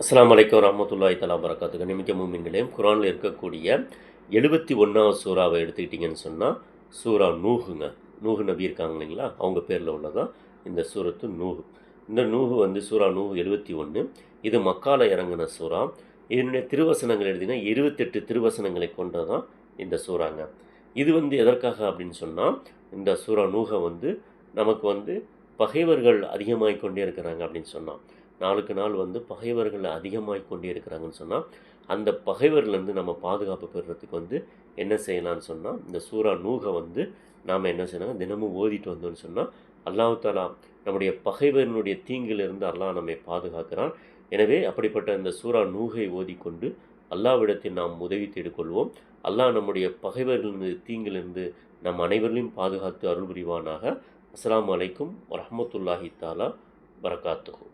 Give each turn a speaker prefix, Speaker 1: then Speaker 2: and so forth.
Speaker 1: அஸ்லாம் வலைக்கம் ரஹமத்துல்லாஹி தலா வரகாத்து கண்ணிமிக்க மூமின்களையும் குரானில் இருக்கக்கூடிய எழுபத்தி ஒன்றாவது சூறாவை எடுத்துக்கிட்டிங்கன்னு சொன்னால் சூரா நூகுங்க நூகு நபி இருக்காங்க இல்லைங்களா? அவங்க பேரில் உள்ளதான் இந்த சூரத்து நூகு இந்த நூகு வந்து சூரா நூகு எழுபத்தி ஒன்று இது மக்கால இறங்கின சூறா. இதனுடைய திருவசனங்கள் எழுதினா இருபத்தெட்டு திருவசனங்களை கொண்டதான் இந்த சூறாங்க. இது வந்து எதற்காக அப்படின்னு சொன்னால் இந்த சூரா நூகை வந்து நமக்கு வந்து பகைவர்கள் அதிகமாகிக் கொண்டே இருக்கிறாங்க அப்படின்னு சொன்னால் நாளுக்கு நாள் வந்து பகைவர்கள் அதிகமாகி கொண்டே இருக்கிறாங்கன்னு சொன்னால் அந்த பகைவர்லேருந்து நம்ம பாதுகாப்பு பெறுறதுக்கு வந்து என்ன செய்யலாம்னு சொன்னால் இந்த சூரா நூகை வந்து நாம் என்ன செய்யணும் தினமும் ஓதிட்டு வந்தோம்னு சொன்னால் அல்லாஹ் தாலா நம்முடைய பகைவரினுடைய தீங்கிலிருந்து அல்லாஹ் நம்மை பாதுகாக்கிறான். எனவே அப்படிப்பட்ட இந்த சூரா நூகை ஓதிக்கொண்டு அல்லாவிடத்தில் நாம் உதவி தேடிக்கொள்வோம். அல்லாஹ் நம்முடைய பகைவர்களின் தீங்கிலிருந்து நம் அனைவரையும் பாதுகாத்து அருள் புரிவானாக அஸ்லாம் அலைக்கும் வரமத்துல்லாஹி தாலா வரகாத்துஹு